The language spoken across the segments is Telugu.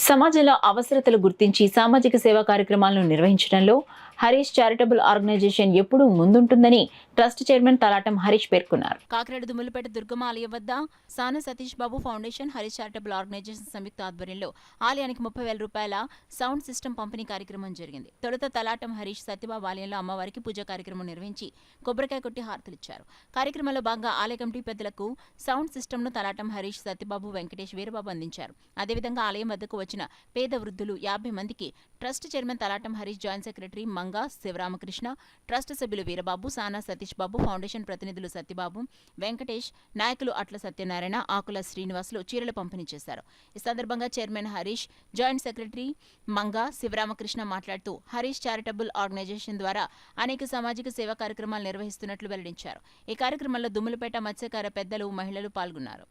సమాజంలో అవసరతలు గుర్తించి సామాజిక సేవా కార్యక్రమాలను నిర్వహించడంలో హరీష్ చారిటబుల్ ఆర్గనైజేషన్ ఎప్పుడూ ముందుంటుందని ట్రస్ట్ చైర్మన్ తలాటం హరీష్ పేర్కొన్నారు. కాకినాడ దుమ్ములపేట దుర్గమ్మ ఆలయం వద్ద Sana Satish Babu foundation Harish charitable organisation సంయుక్త ఆధ్వర్యంలో ఆలయానికి ముప్పై వేల రూపాయల సౌండ్ సిస్టమ్ పంపిణీ కార్యక్రమం జరిగింది. తొలుత తలాటం హరీష్ సత్యబాబు ఆలయంలో అమ్మవారికి పూజా కార్యక్రమం నిర్వహించి కొబ్బరికాయ కొట్టి హారతులిచ్చారు కార్యక్రమంలో భాగంగా ఆలయ కమిటీ పెద్దలకు సౌండ్ సిస్టమ్ను తలాటం హరీష్ సత్యబాబు వెంకటేష్ వీరబాబు అందించారు. అదేవిధంగా ఆలయం వద్దకు వచ్చిన పేద వృద్ధులు యాభై మందికి trust chairman Talatam Harish joint secretary Manga Sivaramakrishna trust సభ్యులు వీరబాబు సానా సతీష్ బాబు ఫౌండేషన్ ప్రతినిధులు సత్యబాబు వెంకటేష్ నాయకులు అట్ల సత్యనారాయణ ఆకుల శ్రీనివాసులు చీరలు పంపిణీ చేశారు. ఈ సందర్భంగా chairman Harish joint secretary Manga Sivaramakrishna మాట్లాడుతూ హరీష్ చారిటబుల్ ఆర్గనైజేషన్ ద్వారా అనేక సామాజిక సేవా కార్యక్రమాలు నిర్వహిస్తున్నట్లు వెల్లడించారు. ఈ కార్యక్రమంలో దుమ్ములపేట మత్స్యకార పెద్దలు మహిళలు పాల్గొన్నారు.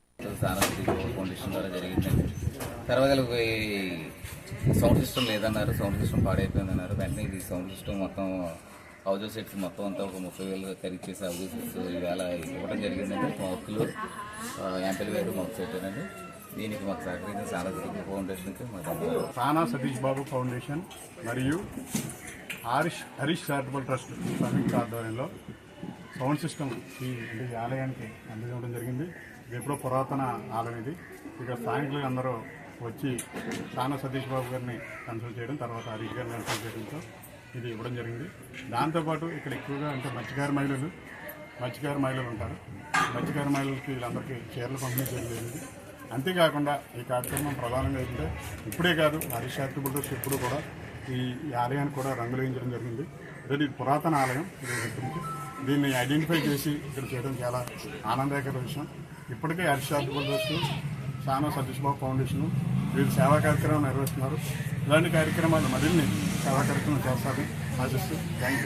సౌండ్ సిస్టమ్ లేదన్నారు సౌండ్ సిస్టమ్ పాడైపోయింది అన్నారు వెంటనే ఇది సౌండ్ సిస్టమ్ మొత్తం హౌజో సెట్స్ మొత్తం అంతా ఒక ముప్పై వేలు ఖరీదు చేసి హౌజో సెట్స్ ఇవాళ ఇవ్వడం జరిగిందండి. మౌకులు యాంపిల్ వేరు మౌక్ సెట్ అండి దీనికి మాకు సహకరించిన చాలా ఫౌండేషన్కి సానా సతీష్ బాబు ఫౌండేషన్ మరియు హరీష్ హరీష్ చారిటబుల్ ట్రస్ట్ సంయుక్త ఆధ్వర్యంలో సౌండ్ సిస్టమ్ ఈ అంటే ఈ ఆలయానికి అందించడం జరిగింది. ఎప్పుడో పురాతన ఆలయం ఇది. ఇక్కడ స్థానికులు అందరూ వచ్చి సానా సతీష్ బాబు గారిని కన్సల్ట్ చేయడం తర్వాత హరీష్ గారిని కన్సల్ట్ చేయడంతో ఇది ఇవ్వడం జరిగింది. దాంతోపాటు ఇక్కడ ఎక్కువగా అంటే మత్స్యకార మహిళలు మత్స్యకార మహిళలు ఉంటారు. మత్స్యకార మహిళలకి వీళ్ళందరికీ చీరలు పంపిణీ చేయడం జరిగింది. అంతేకాకుండా ఈ కార్యక్రమం ప్రధానంగా అయితే ఇప్పుడే కాదు హరీష్ చారిటబుల్ ట్రస్ట్ ఎప్పుడు కూడా ఈ ఆలయాన్ని ఆలయానికి కూడా రంగులు వేయించడం జరిగింది. ఇది పురాతన ఆలయం ఇది దీన్ని ఐడెంటిఫై చేసి ఇక్కడ చేయడం చాలా ఆనందకర విషయం. ఇప్పటికే హరీష్ చారిటబుల్ సానా సతీష్ బాబు ఫౌండేషన్ వీళ్ళు సేవా కార్యక్రమం నిర్వహిస్తున్నారు. ఇలాంటి కార్యక్రమాలు మరిన్ని సేవా కార్యక్రమం చేస్తారని ఆశిస్తూ థ్యాంక్ యూ